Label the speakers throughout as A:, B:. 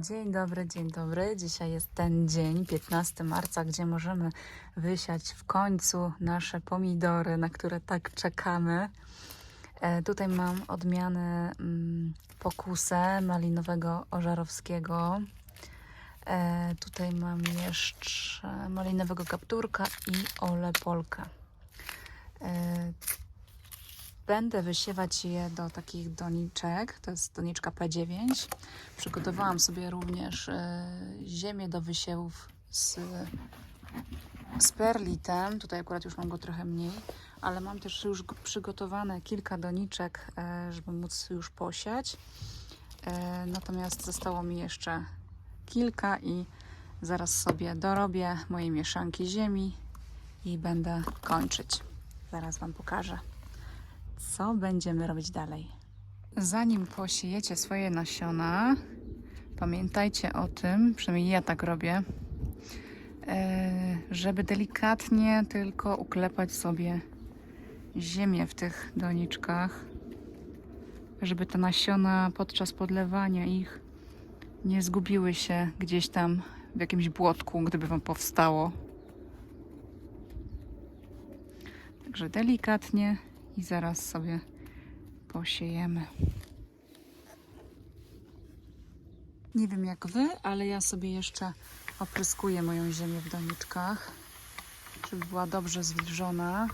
A: Dzień dobry, dzień dobry. Dzisiaj jest ten dzień, 15 marca, gdzie możemy wysiać w końcu nasze pomidory, na które tak czekamy. E, tutaj mam odmianę mm, pokusę malinowego ożarowskiego. E, tutaj mam jeszcze malinowego kapturka i ole polkę. E, Będę wysiewać je do takich doniczek. To jest doniczka P9. Przygotowałam sobie również e, ziemię do wysiewów z, z perlitem. Tutaj akurat już mam go trochę mniej, ale mam też już go- przygotowane kilka doniczek, e, żeby móc już posiać. E, Natomiast zostało mi jeszcze kilka i zaraz sobie dorobię moje mieszanki ziemi i będę kończyć. Zaraz Wam pokażę co będziemy robić dalej. Zanim posiejecie swoje nasiona, pamiętajcie o tym, przynajmniej ja tak robię, e, żeby delikatnie tylko uklepać sobie ziemię w tych doniczkach, żeby te nasiona podczas podlewania ich nie zgubiły się gdzieś tam w jakimś błotku, gdyby wam powstało. Także delikatnie i zaraz sobie posiejemy. Nie wiem jak wy, ale ja sobie jeszcze opryskuję moją ziemię w doniczkach, żeby była dobrze zwilżona.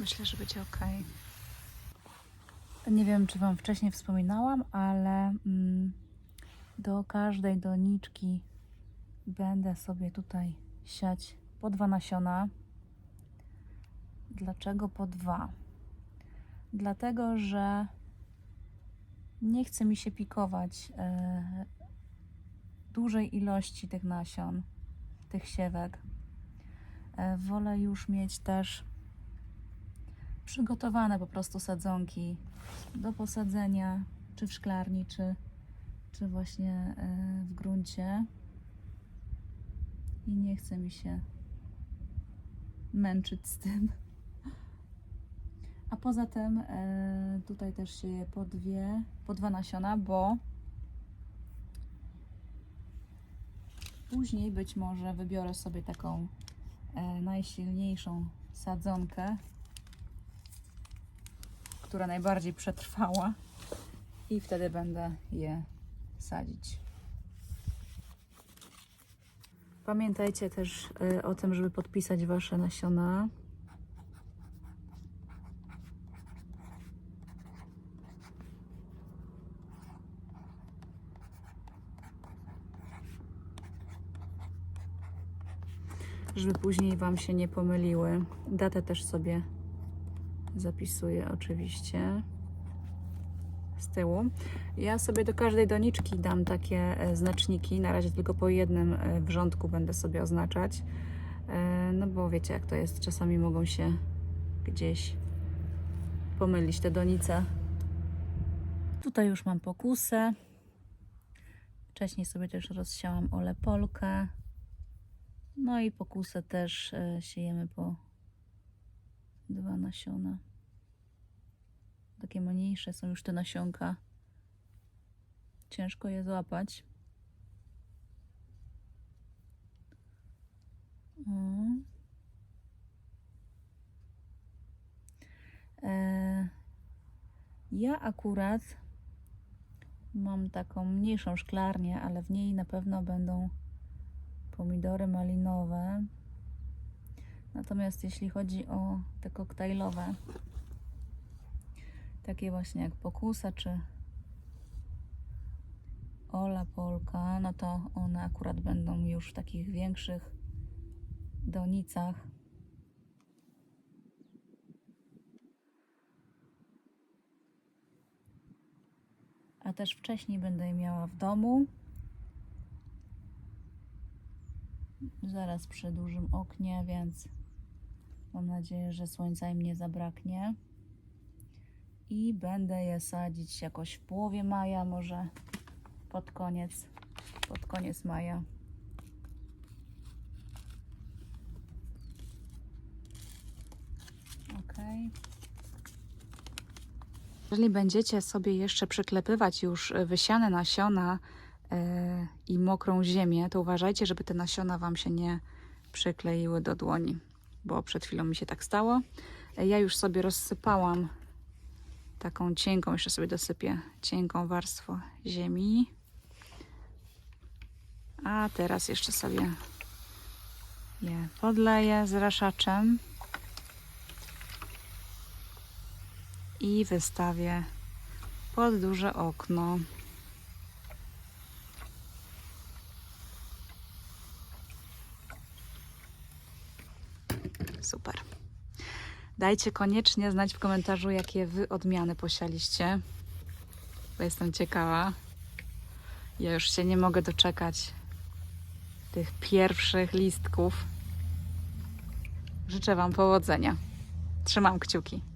A: Myślę, że będzie ok. Nie wiem, czy Wam wcześniej wspominałam, ale mm, do każdej doniczki będę sobie tutaj siać po dwa nasiona. Dlaczego po dwa? Dlatego, że nie chce mi się pikować e, dużej ilości tych nasion, tych siewek. E, wolę już mieć też przygotowane po prostu sadzonki do posadzenia, czy w szklarni, czy, czy właśnie e, w gruncie. I nie chce mi się męczyć z tym. A poza tym e, tutaj też się po dwie, po dwa nasiona, bo później być może wybiorę sobie taką e, najsilniejszą sadzonkę, która najbardziej przetrwała i wtedy będę je sadzić. Pamiętajcie też y, o tym, żeby podpisać Wasze nasiona. Żeby później Wam się nie pomyliły. Datę też sobie zapisuję oczywiście z tyłu. Ja sobie do każdej doniczki dam takie e, znaczniki. Na razie tylko po jednym e, wrzątku będę sobie oznaczać. E, No bo wiecie, jak to jest. Czasami mogą się gdzieś pomylić te donice. Tutaj już mam pokusę. Wcześniej sobie też rozsiałam olepolkę. No i pokusę też siejemy po dwa nasiona. Takie mniejsze są już te nasionka. Ciężko je złapać. O. E, ja akurat mam taką mniejszą szklarnię, ale w niej na pewno będą pomidory malinowe. Natomiast jeśli chodzi o te koktajlowe, takie właśnie jak pokusa czy ola polka, no to one akurat będą już w takich większych donicach. A też wcześniej będę je miała w domu. Zaraz przy dużym oknie, więc mam nadzieję, że słońca im nie zabraknie. I będę je sadzić jakoś w połowie maja, może pod koniec, pod koniec maja. Jeżeli będziecie sobie jeszcze przyklepywać już e, wysiane nasiona e, i mokrą ziemię, to uważajcie, żeby te nasiona Wam się nie przykleiły do dłoni, bo przed chwilą mi się tak stało. E, Ja już sobie rozsypałam taką cienką, jeszcze sobie dosypię cienką warstwę ziemi. A teraz jeszcze sobie je podleję zraszaczem i wystawię pod duże okno. Super. Dajcie koniecznie znać w komentarzu, jakie wy odmiany posialiście, bo jestem ciekawa. Ja już się nie mogę doczekać tych pierwszych listków. Życzę Wam powodzenia. Trzymam kciuki.